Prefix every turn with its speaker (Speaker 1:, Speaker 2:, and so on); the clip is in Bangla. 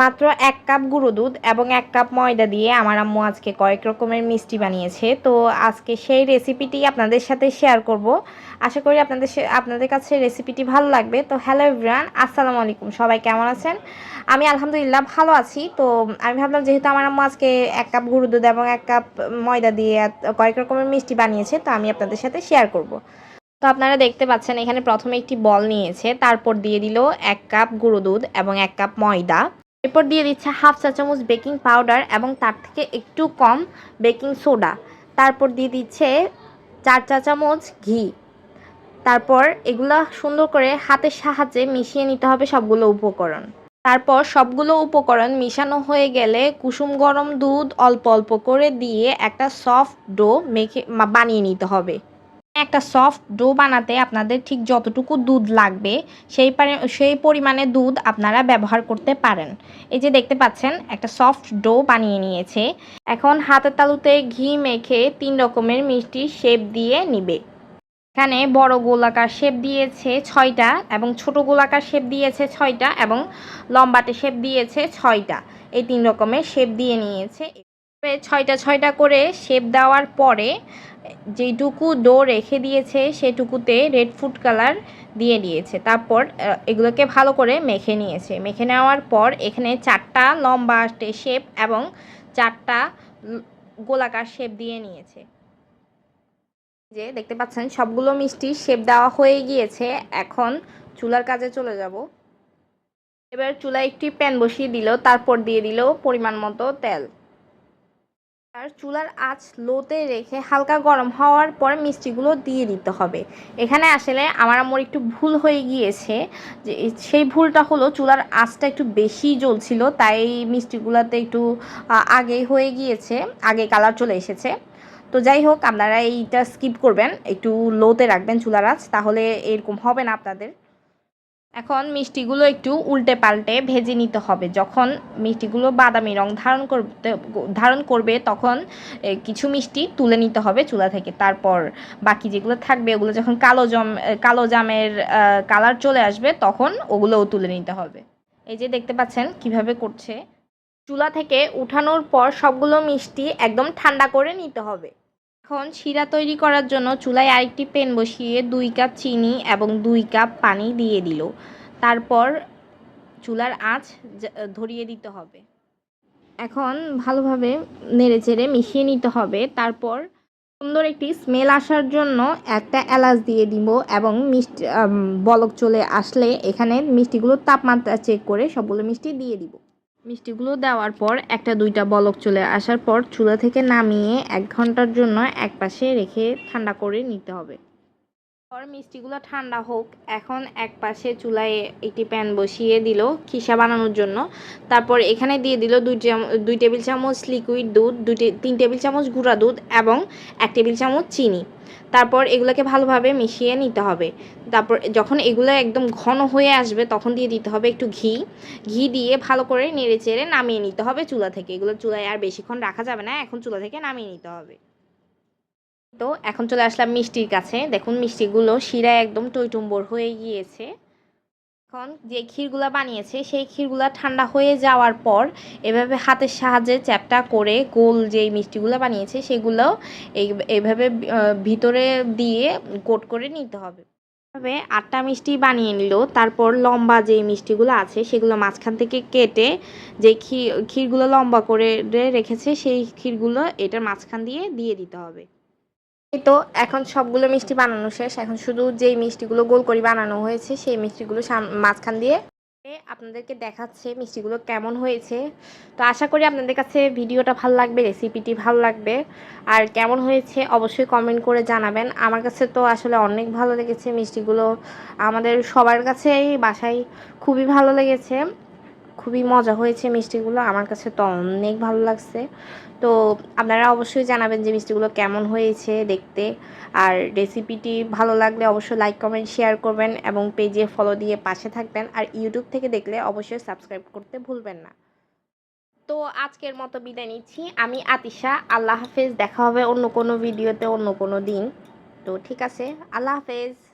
Speaker 1: মাত্র এক কাপ গুঁড়ো দুধ এবং এক কাপ ময়দা দিয়ে আমার আম্মু আজকে কয়েক রকমের মিষ্টি বানিয়েছে। তো আজকে সেই রেসিপিটি আপনাদের সাথে শেয়ার করব। আশা করি আপনাদের আপনাদের কাছে রেসিপিটি ভালো লাগবে। তো হ্যালো এভরিওয়ান আসসালামু আলাইকুম। সবাই কেমন আছেন? আমি আলহামদুলিল্লাহ ভালো আছি। তো আমি ভাবলাম যেহেতু আমার আম্মু আজকে এক কাপ গুঁড়ো দুধ এবং এক কাপ ময়দা দিয়ে কয়েক রকমের মিষ্টি বানিয়েছে, তো আমি আপনাদের সাথে শেয়ার করব। তো আপনারা দেখতে পাচ্ছেন এখানে প্রথমে একটি বল নিয়েছে, তারপর দিয়ে দিল এক কাপ গুঁড়ো দুধ এবং এক কাপ ময়দা। এরপর দিয়ে দিচ্ছে হাফ চা চামচ বেকিং পাউডার এবং তার থেকে একটু কম বেকিং সোডা। তারপর দিয়ে দিচ্ছে চার চা চামচ ঘি। তারপর এগুলা সুন্দর করে হাতের সাহায্যে মিশিয়ে নিতে হবে সবগুলো উপকরণ। তারপর সবগুলো উপকরণ মিশানো হয়ে গেলে কুসুম গরম দুধ অল্প অল্প করে দিয়ে একটা সফট ডো মেখে বানিয়ে নিতে হবে। একটা সফট ডো বানাতে আপনাদের ঠিক যতটুকু দুধ লাগবে, সেই সেই পরিমাণে দুধ আপনারা ব্যবহার করতে পারেন। এই যে দেখতে পাচ্ছেন, একটা সফট ডো বানিয়ে নিয়েছে। এখন হাতের তালুতে ঘি মেখে তিন রকমের মিষ্টি শেপ দিয়ে নিবে। এখানে বড় গোলাকার শেপ দিয়েছে ছয়টা এবং ছোট গোলাকার শেপ দিয়েছে ছয়টা এবং লম্বাটে শেপ দিয়েছে ছয়টা। এই তিন রকমের শেপ দিয়ে নিয়েছে। ছয়টা ছয়টা করে শেপ দেওয়ার পরে যেটুকু ডো রেখে দিয়েছে, সেটুকুতে রেড ফুড কালার দিয়ে দিয়েছে। তারপর এগুলোকে ভালো করে মেখে নিয়েছে। মেখে নেওয়ার পর, এখানে চারটা লম্বা শেপ এবং চারটা গোলাকার শেপ দিয়ে নিয়েছে। যে দেখতে পাচ্ছেন, সবগুলো মিষ্টি শেপ দেওয়া হয়ে গিয়েছে। এখন চুলার কাজে চলে যাব। এবার চুলায় একটি প্যান বসিয়ে দিল, তারপর দিয়ে দিল পরিমাণ মতো তেল। আর চুলার আঁচ লোতে রেখে হালকা গরম হওয়ার পর মিষ্টিগুলো দিয়ে দিতে হবে। এখানে আসলে আমার আমার একটু ভুল হয়ে গিয়েছে যে সেই ভুলটা হলো চুলার আঁচটা একটু বেশি জ্বলছিল, তাই মিষ্টিগুলোতে একটু আগে হয়ে গিয়েছে, আগে কালার চলে এসেছে। তো যাই হোক, আপনারা এইটা স্কিপ করবেন, একটু লোতে রাখবেন চুলার আঁচ, তাহলে এরকম হবে না আপনাদের। এখন মিষ্টিগুলো একটু উল্টে পাল্টে ভেজে নিতে হবে। যখন মিষ্টিগুলো বাদামি রং ধারণ করতে, ধারণ করবে, তখন কিছু মিষ্টি তুলে নিতে হবে চুলা থেকে। তারপর বাকি যেগুলো থাকবে, ওগুলো যখন কালো জম কালো জামের কালার চলে আসবে, তখন ওগুলোও তুলে নিতে হবে। এই যে দেখতে পাচ্ছেন কীভাবে করছে। চুলা থেকে উঠানোর পর সবগুলো মিষ্টি একদম ঠান্ডা করে নিতে হবে। এখন শিরা তৈরি করার জন্য চুলায় আরেকটি পেন বসিয়ে দুই কাপ চিনি এবং দুই কাপ পানি দিয়ে দিল। তারপর চুলার আঁচ ধরিয়ে দিতে হবে। এখন ভালোভাবে নেড়ে চেড়ে মিশিয়ে নিতে হবে। তারপর সুন্দর একটি স্মেল আসার জন্য একটা এলাচ দিয়ে দিব এবং মিষ্টি বলক চলে আসলে এখানে মিষ্টিগুলোর তাপমাত্রা চেক করে সবগুলো মিষ্টি দিয়ে দিব। মিষ্টিগুলো দেওয়ার পর একটা দুইটা বলক চলে আসার পর চুলা থেকে নামিয়ে এক ঘণ্টার জন্য এক পাশে রেখে ঠান্ডা করে নিতে হবে। পর মিষ্টিগুলো ঠান্ডা হোক, এখন এক পাশে চুলায় একটি প্যান বসিয়ে দিল খিসা বানানোর জন্য। তারপর এখানে দিয়ে দিল দুই দুই টেবিল চামচ লিকুইড দুধ, দুই তিন টেবিল চামচ গুঁড়া দুধ এবং এক টেবিল চামচ চিনি। তারপর এগুলোকে ভালোভাবে মিশিয়ে নিতে হবে। তারপর যখন এগুলো একদম ঘন হয়ে আসবে, তখন দিয়ে দিতে হবে একটু ঘি। ঘি দিয়ে ভালো করে নেড়ে চেড়ে নামিয়ে নিতে হবে চুলা থেকে। এগুলো চুলায় আর বেশিক্ষণ রাখা যাবে না, এখন চুলা থেকে নামিয়ে নিতে হবে। তো এখন চলে আসলাম মিষ্টির কাছে। দেখুন মিষ্টিগুলো শিরায় একদম টইটুম্বর হয়ে গিয়েছে। এখন যে ক্ষীরগুলা বানিয়েছে, সেই ক্ষীরগুলা ঠান্ডা হয়ে যাওয়ার পর এভাবে হাতের সাহায্যে চ্যাপটা করে গোল যেই মিষ্টিগুলো বানিয়েছে, সেগুলো এই এইভাবে ভিতরে দিয়ে কোট করে নিতে হবে। এভাবে আটটা মিষ্টি বানিয়ে নিল, তারপর লম্বা যে মিষ্টিগুলো আছে, সেগুলো মাঝখান থেকে কেটে যে ক্ষীর ক্ষীরগুলো লম্বা করে রেখেছে, সেই ক্ষীরগুলো এটার মাঝখান দিয়ে দিয়ে দিতে হবে। তো, এখন সবগুলো মিষ্টি বানানো শেষ। এখন শুধু যেই মিষ্টিগুলো গোল করে বানানো হয়েছে, সেই মিষ্টিগুলো মাঝখান দিয়ে আপনাদেরকে দেখাচ্ছে মিষ্টিগুলো কেমন হয়েছে। তো আশা করি আপনাদের কাছে ভিডিওটা ভালো লাগবে রেসিপিটি ভালো লাগবে। আর কেমন হয়েছে অবশ্যই কমেন্ট করে জানাবেন। আমার কাছে তো আসলে অনেক ভালো লেগেছে মিষ্টিগুলো। আমাদের সবার কাছেই, বাসায় খুবই ভালো লেগেছে। খুবই মজা হয়েছে মিষ্টিগুলো। আমার কাছে তো অনেক ভালো লাগছে। তো আপনারা অবশ্যই জানাবেন যে মিষ্টিগুলো কেমন হয়েছে দেখতে। আর রেসিপিটি ভালো লাগলে অবশ্যই লাইক কমেন্ট শেয়ার করবেন এবং পেজে ফলো দিয়ে পাশে থাকবেন। আর ইউটিউব থেকে দেখলে অবশ্যই সাবস্ক্রাইব করতে ভুলবেন না। তো আজকের মতো বিদায় নিচ্ছি। আমি আতিশা। আল্লাহ হাফেজ। দেখা হবে অন্য কোনো ভিডিওতে অন্য কোনো দিন। তো ঠিক আছে। আল্লাহ হাফেজ।